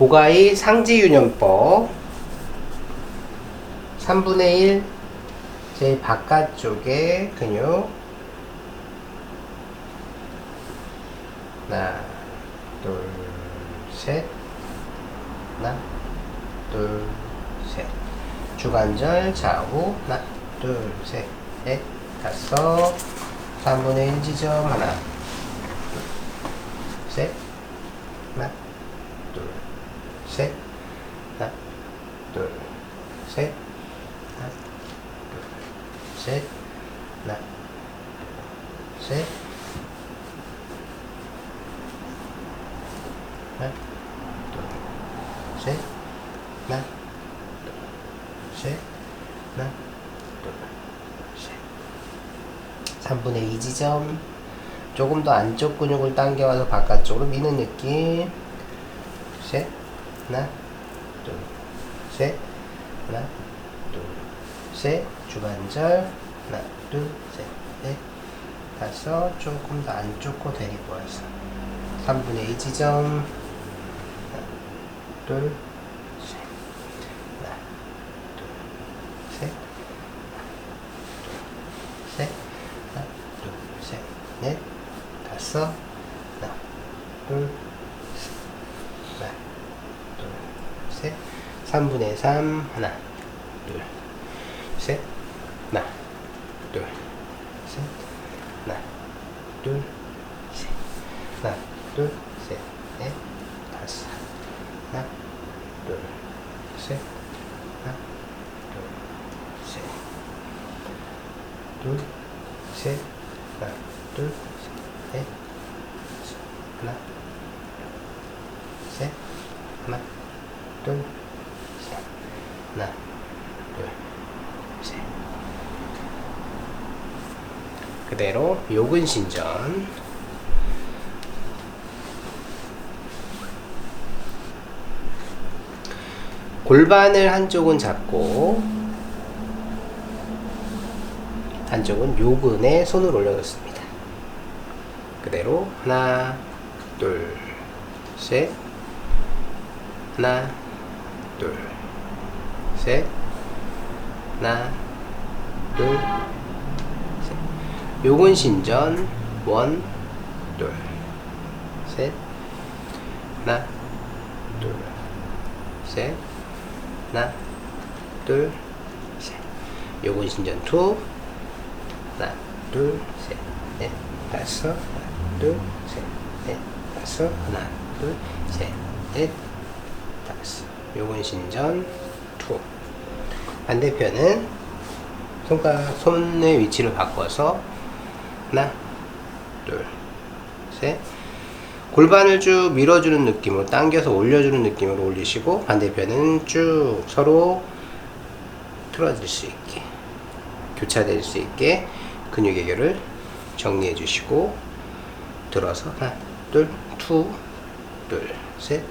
보가의 상지윤연법. 3분의 1 제일 바깥쪽에 근육. 하나 둘셋. 하나 둘셋. 주관절 좌우. 하나 둘셋넷 다섯. 3분의 1 지점 하나 せなどせなどせなどせなせなどせなせな3분의 2지점 조금 더 안쪽 근육을 당겨와서 바깥쪽으로 미는 느낌. 셋 하나 둘 셋 하나 둘 셋. 주관절 하나 둘 셋 넷. 다섯 조금 더 안쪽으로 데리고 와서 3분의 2 지점. 하나 둘셋 하나 둘셋 셋 하나 둘셋넷 다섯 하나 둘 하나, 둘, 셋. 3분의 3, 하나, 둘, 셋. 하나, 둘, 셋. 하나, 둘, 셋. 하나, 둘, 셋. 넷, 다섯. 하나, 둘, 셋. 하나, 둘, 셋. 둘, 셋. 하나, 둘, 셋. 넷, 하나, 셋, 하나, 둘, 셋, 하나, 둘, 셋. 그대로 요근 신전. 골반을 한쪽은 잡고 한쪽은 요근에 손을 올려놓습니다. 그대로 하나, 둘, 셋, 하나, 둘, 셋, 하나, 둘, 셋. 요건 신전, 원, 둘, 셋, 하나, 둘, 셋, 하나, 둘, 셋. 요건 신전 투, 하나, 둘, 셋, 넷, 다섯, 하나, 둘, 셋, 넷, 다섯, 하나, 둘, 셋, 넷, 다섯. 요건 신전 투. 반대편은 손가락 손의 위치를 바꿔서 하나, 둘, 셋. 골반을 쭉 밀어주는 느낌으로 당겨서 올려주는 느낌으로 올리시고 반대편은 쭉 서로 틀어질 수 있게 교차될 수 있게 근육 애교를 정리해 주시고 들어서 하나 둘투둘셋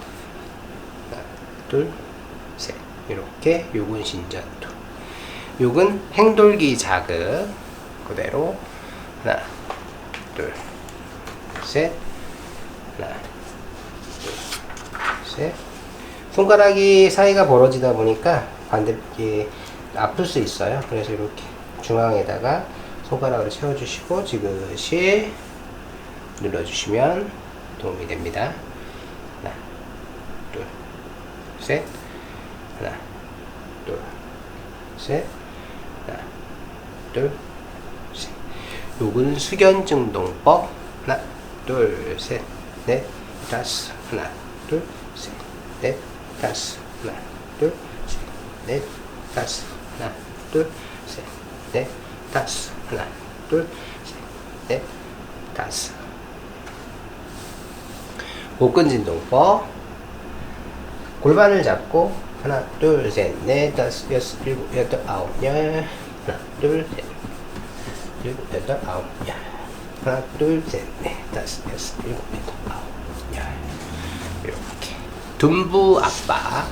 하나 둘셋 이렇게 요근 신전투. 요근 행돌기 자극 그대로. 하나 둘셋. 하나 둘셋. 손가락이 사이가 벌어지다 보니까 반대 이게 아플 수 있어요. 그래서 이렇게 중앙에다가 손가락을 채워주시고 지그시 눌러주시면 도움이 됩니다. 하나, 둘, 셋, 하나, 둘, 셋, 하나, 둘, 셋. 요건 수견증동법 하나, 둘, 셋, 넷, 다섯, 하나, 둘, 셋, 넷, 다섯, 하나, 둘, 셋, 넷, 다섯, 하나, 둘, 셋, 넷, 다섯, 하나, 둘, 셋, 넷, 다섯. 복근 진동법. 골반을 잡고 하나, 둘, 셋, 넷, 다섯, 여섯, 일곱, 여덟, 아홉, 열. 하나, 둘, 셋, 일곱, 여덟, 아홉, 열. 하나, 둘, 셋, 넷, 다섯, 여섯, 일곱, 여덟, 아홉, 열. 이렇게. 둔부 압박.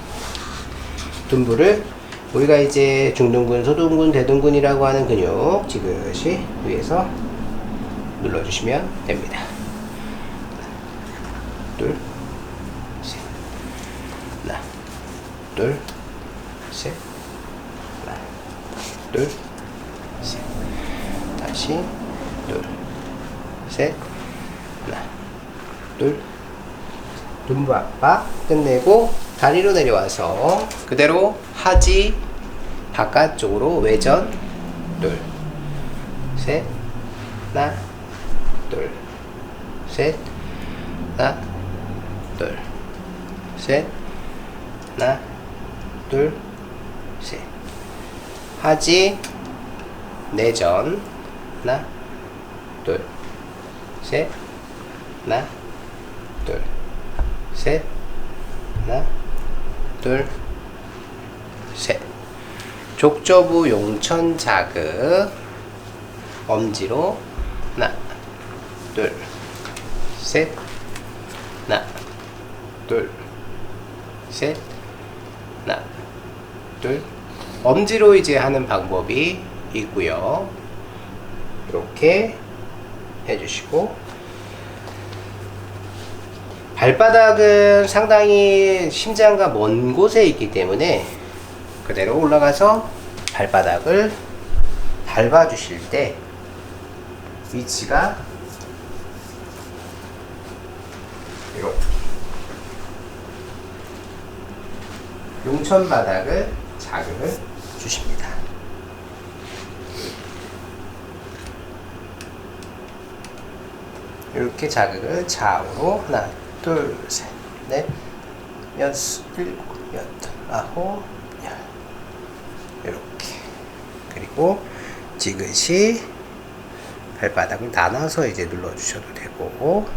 둔부를 우리가 이제 중둔근, 소둔근, 대둔근이라고 하는 근육 지그시 위에서 눌러주시면 됩니다. 둘, 셋, 하나, 둘, 셋, 하나, 둘, 셋, 다시 둘, 셋, 하나, 둘, 눈부 압박 끝내고 다리로 내려와서 그대로 하지. 바깥쪽으로 외전. 둘, 셋, 하나, 둘, 셋, 하나, 둘, 셋, 하나, 둘, 셋. 하지 내전. 하나, 둘, 셋, 하나, 둘, 셋, 하나, 둘, 셋. 족저부 용천 자극. 엄지로. 하나, 둘, 셋, 하나, 둘, 셋, 하나, 둘. 엄지로 이제 하는 방법이 있고요. 이렇게 해주시고 발바닥은 상당히 심장과 먼 곳에 있기 때문에 그대로 올라가서 발바닥을 밟아주실 때 위치가 이렇게 용천 바닥을 자극을 주십니다. 이렇게 자극을 좌우로 하나, 둘, 셋, 넷, 여섯, 일곱, 여덟, 아홉, 열 이렇게 그리고 지그시 발바닥을 나눠서 이제 눌러주셔도 되고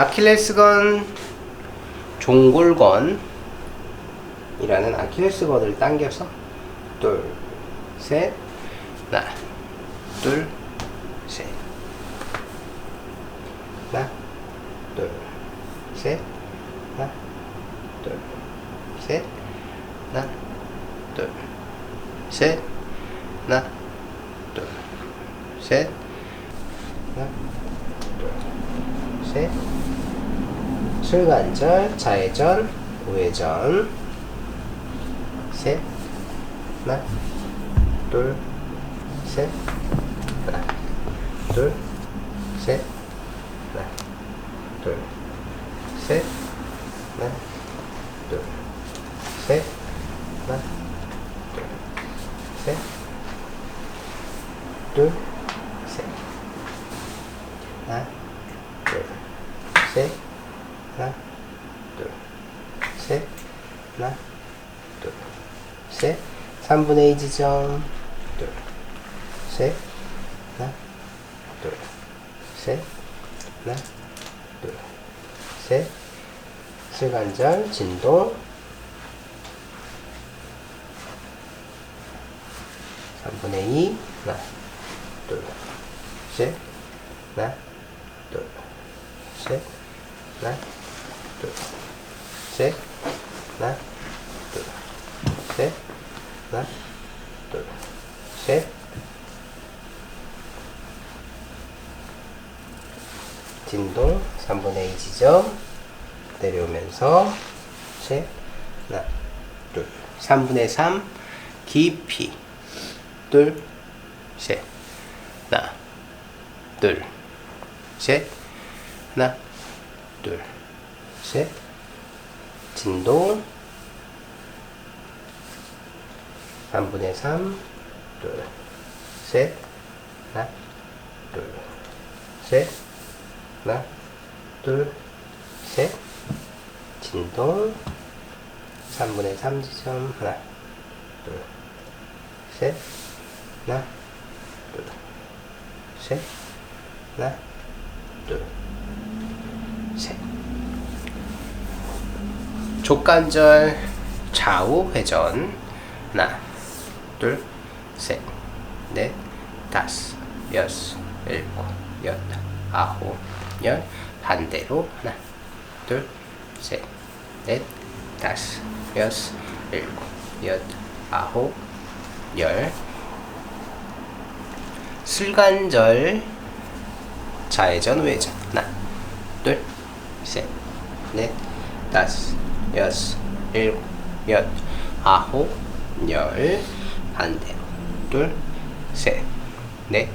아킬레스건 종골건이라는 아킬레스건을 당겨서 둘, 셋, 하나, 둘, 셋, 하나, 둘, 셋, 하나, 둘, 셋, 하나, 둘, 셋, 하나, 둘, 셋, 하나, 둘, 셋. 출관절, 좌회전, 우회전, 셋, 하나, 둘, 셋, 하나, 둘, 셋, 하나, 둘, 셋, 하나, 둘, 셋, 하나, 둘, 셋, 둘, 셋, 하나, 둘, 셋, 하나, 둘, 셋, 하나, 둘, 셋, 3분의 2 지점, 둘, 셋, 하나, 둘, 셋, 하나, 둘, 셋, 슬관절, 진동, 3분의 2, 하나, 둘, 셋, 하나, 둘, 셋, 하나, 둘, 셋, 하나, 둘, 셋, 하나, 둘, 셋. 진동 3분의 2 지점. 내려오면서 셋, 하나, 둘, 3분의 3 깊이. 둘, 셋, 하나, 둘, 셋, 하나, 둘, 셋, 진동 3분의 3, 둘, 셋, 하나, 둘, 셋, 하나, 둘, 셋, 진동 3분의 3 지점. 하나, 둘, 셋, 하나, 둘, 셋, 하나, 둘, 셋. 족관절 좌우 회전. 하나, 둘, 셋, 넷, 다섯, 여섯, 일곱, 여덟, 아홉, 열. 반대로 하나 둘 셋 넷 다섯 여섯 일곱 여덟 아홉 열. 슬간절 좌회전 우회전. 하나 둘 셋 넷 다섯 여섯 일곱 여덟 아홉 열 반대로 둘 셋 넷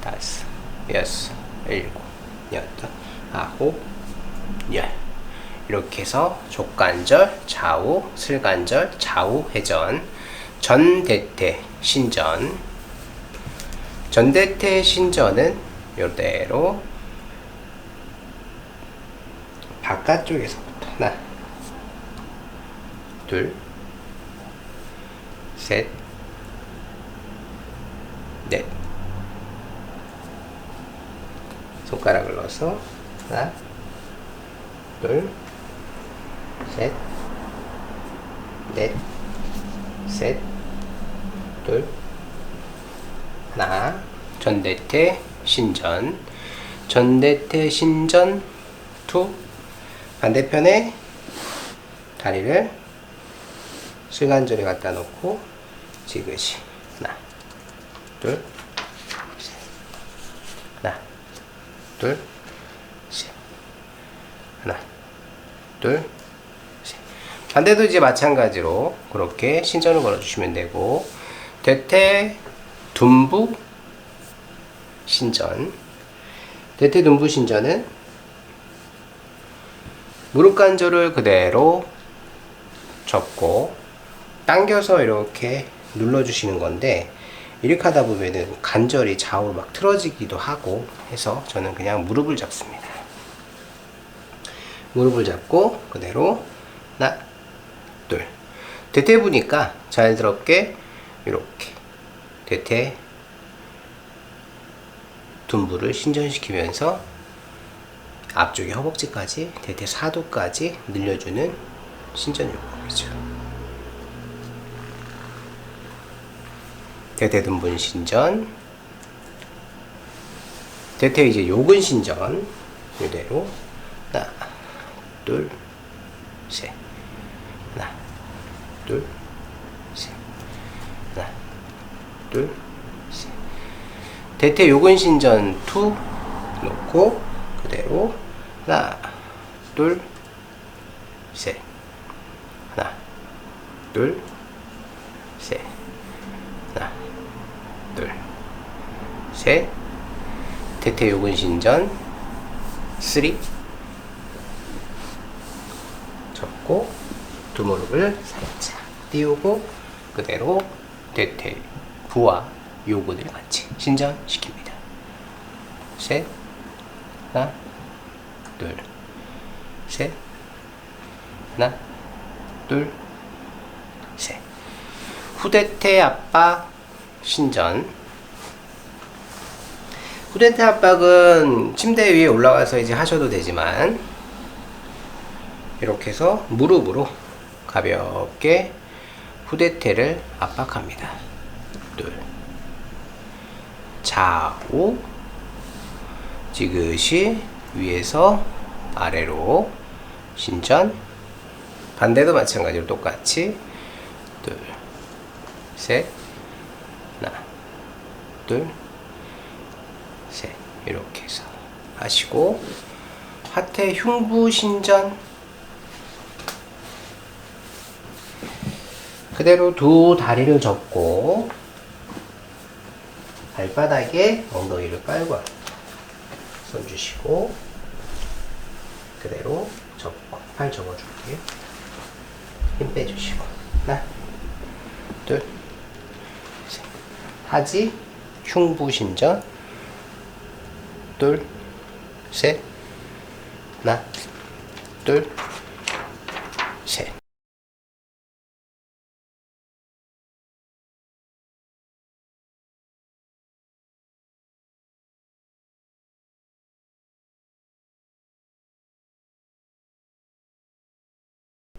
다섯 여섯 일곱 여덟 아홉 열. 이렇게 해서 족관절 좌우 슬관절 좌우 회전 전대퇴 신전. 전대퇴 신전은 요대로 바깥쪽에서부터 하나 둘 셋넷 손가락을 넣어서 하나 둘 셋, 넷, 셋, 둘, 하나. 전대퇴 신전, 전대퇴 신전 투. 반대편에 다리를 슬간절에 갖다 놓고 지그시 하나, 둘, 셋, 하나, 둘, 셋, 하나, 둘. 반대도 이제 마찬가지로 그렇게 신전을 걸어주시면 되고 대퇴 둔부 신전 대퇴 둔부 신전은 무릎 관절을 그대로 접고 당겨서 이렇게 눌러주시는 건데 이렇게 하다 보면은 관절이 좌우로 막 틀어지기도 하고 해서 저는 그냥 무릎을 잡습니다. 무릎을 잡고 그대로 하나 둘. 대퇴 보니까 자연스럽게 이렇게 대퇴 둔부를 신전시키면서 앞쪽에 허벅지까지 대퇴 사두까지 늘려주는 신전 요법이죠. 대퇴 둔분 신전 대퇴 이제 요근 신전 이대로 하나 둘셋 하나, 둘, 셋. 하나, 둘, 셋. 대퇴 요근신전 투 놓고 그대로 하나, 둘, 셋. 하나, 둘, 셋. 하나, 둘, 셋. 대퇴 요근신전 쓰리 접고 두 무릎을 살짝 띄우고 그대로 대퇴 부와 요근을 같이 신전시킵니다. 셋, 하나, 둘, 셋, 하나, 둘, 셋. 후대퇴 압박 신전. 후대퇴 압박은 침대 위에 올라가서 이제 하셔도 되지만 이렇게 해서 무릎으로 가볍게 후대퇴를 압박합니다. 둘. 좌우 지그시 위에서 아래로 신전 반대도 마찬가지로 똑같이. 둘, 셋, 하나, 둘, 셋 이렇게 해서 하시고 하태 흉부 신전 그대로 두 다리를 접고 발바닥에 엉덩이를 깔고 손 주시고 그대로 접고 팔 접어줄게요. 힘 빼주시고 하나 둘 셋. 하지 흉부신전 둘 셋. 하나 둘 셋.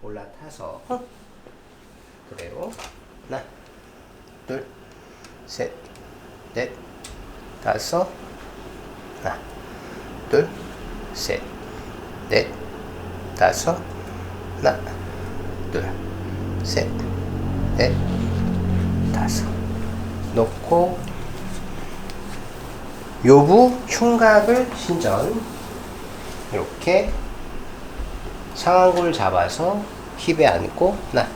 올라타서 그대로 하나 둘 셋 넷 다섯 하나 둘셋넷 셋, 넷, 다섯, 하나, 둘, 셋, 넷, 다섯. 놓고 요부 흉곽을 신전 이렇게 상완골 잡아서 힙에 앉고 하나,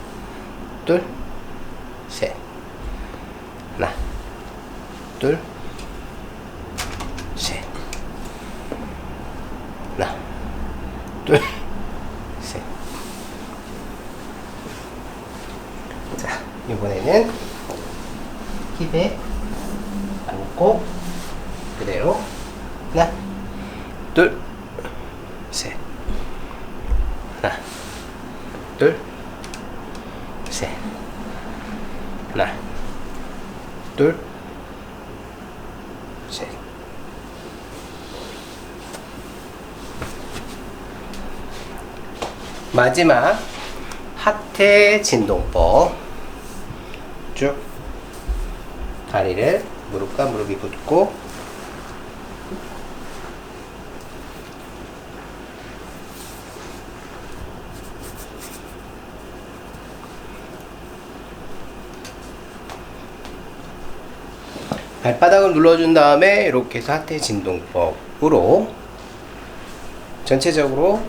둘, 셋, 하나, 둘, 셋, 하나, 둘, 셋. 자, 이번에는 힙에 앉고 그대로 하나, 둘, 셋, 하나, 둘, 셋, 하나, 둘, 셋. 마지막 하태 진동법. 쭉. 다리를 무릎과 무릎이 붙고. 발바닥을 눌러준 다음에 이렇게 해서 하태 진동법으로 전체적으로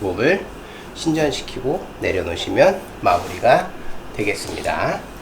몸을 신전시키고 내려놓으시면 마무리가 되겠습니다.